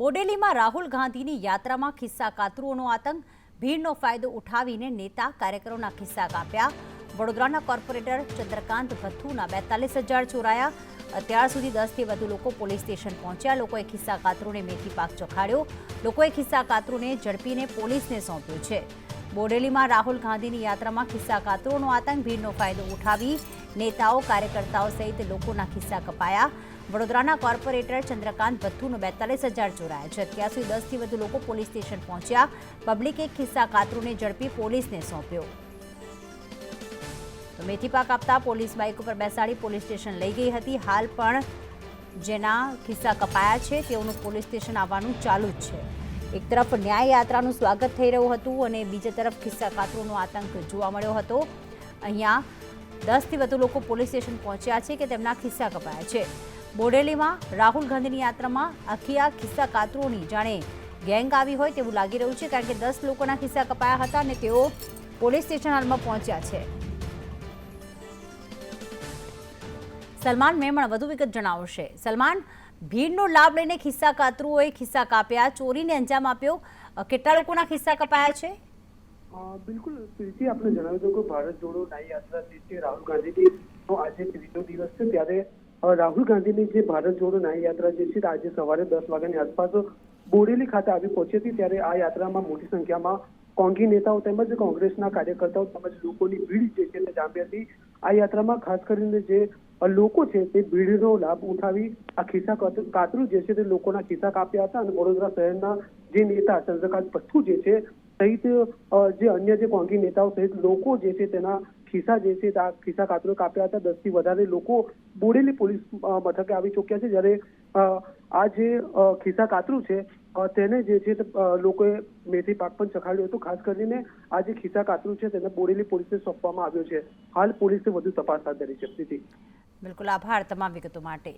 બોડેલીમાં રાહુલ ગાંધીની યાત્રામાં ખિસ્સા કાતરુઓનો આતંક. ભીડનો ફાયદો ઉઠાવીને નેતા કાર્યકરોના ખિસ્સા કાપ્યા. વડોદરાના કોર્પોરેટર ચંદ્રકાંત ભથ્થુના બેતાલીસ હજાર ચોરાયા. અત્યાર સુધી દસથી વધુ લોકો પોલીસ સ્ટેશન પહોંચ્યા. લોકોએ ખિસ્સા કાતરુને મેથી પાક ચખાડ્યો. લોકોએ ખિસ્સા કાતરુને ઝડપીને પોલીસને સોંપ્યું છે. બોડેલીમાં રાહુલ ગાંધીની યાત્રામાં ખિસ્સા કાતરોનો આતંક. ભીડનો ફાયદો ઉઠાવી નેતાઓ, કાર્યકર્તાઓ સહિત લોકોના ખિસ્સા કપાયા. વડોદરાના કોર્પોરેટર ચંદ્રકાંત ભથ્થુનો બેતાલીસ હજાર ચોરાયા છે. અત્યાર દસથી વધુ લોકો પોલીસ સ્ટેશન પહોંચ્યા. પબ્લિકે ખિસ્સા કાતરોને ઝડપી પોલીસને સોંપ્યો. તો મેથી પાક આપતા પોલીસ બાઇક ઉપર બેસાડી પોલીસ સ્ટેશન લઈ ગઈ હતી. હાલ પણ જેના ખિસ્સા કપાયા છે, તેઓનું પોલીસ સ્ટેશન આવવાનું ચાલુ જ છે. એક તરફ ન્યાય યાત્રાનું સ્વાગત થઈ રહ્યું હતું અને બીજી તરફ ખિસ્સા કાતરોનો આતંક જોવા મળ્યો હતો. અહીંયા દસથી વધુ લોકો પોલીસ સ્ટેશન પહોંચ્યા છે કે તેમના ખિસ્સા કપાયા છે. બોડેલીમાં રાહુલ ગાંધીની યાત્રામાં આખી આ ખિસ્સા કાતરોની જાણે ગેંગ આવી હોય તેવું લાગી રહ્યું છે કારણ કે દસ લોકોના ખિસ્સા કપાયા હતા અને તેઓ પોલીસ સ્ટેશન હાલમાં પહોંચ્યા છે. સલમાન મેમણ, વધુ વિગત જણાવશે. સલમાન, ભીડનો લાભ લઈને ખિસ્સા કાતરુઓએ ખિસ્સા કાપ્યા, ચોરીને અંજામ આપ્યો. કેટલા લોકોના ખિસ્સા કપાયા છે? બિલકુલ પ્રીતિ આપણે જણાવ્યું હતું કે ભારત જોડો ન્યાય યાત્રા જે છે રાહુલ ગાંધીની આજે ત્રીજો દિવસ છે. ત્યારે રાહુલ ગાંધીની જે ભારત જોડો ન્યાય યાત્રા જે છે આજે સવારે દસ વાગ્યાની આસપાસ બોડેલી ખાતે આવી પહોંચી હતી. ત્યારે આ યાત્રામાં મોટી સંખ્યામાં કોંગી નેતાઓ તેમજ કોંગ્રેસના કાર્યકર્તાઓ તેમજ લોકોની ભીડ જે છે તે જામી હતી. આ યાત્રામાં ખાસ કરીને જે લોકો છે તે ભીડનો લાભ ઉઠાવી આ ખિસ્સા કાતરું જે છે તે લોકોના ખિસ્સા કાપ્યા હતા. અને વડોદરા શહેરના જે નેતા ચંદ્રકાંત પથ્થુ જે છે સહિત જે અન્ય જે કોંગી નેતાઓ સહિત લોકો જે છે તેના ખિસ્સા જે છે ખિસ્સા કાતરો કાપ્યા હતા. દસથી વધારે લોકો બોડેલી પોલીસ મથકે આવી ચૂક્યા છે. જ્યારે આ જે ખિસ્સા કાતરું છે તેને જે છે લોકોએ મેથી પાક પણ ચખાડ્યું હતું. ખાસ કરીને આ જે ખિસ્સા કાતરું છે તેને બોડેલી પોલીસને સોંપવામાં આવ્યો છે. હાલ પોલીસે વધુ તપાસ હાથ ધરી છે. બિલકુલ આભાર તમામ વિગતો માટે.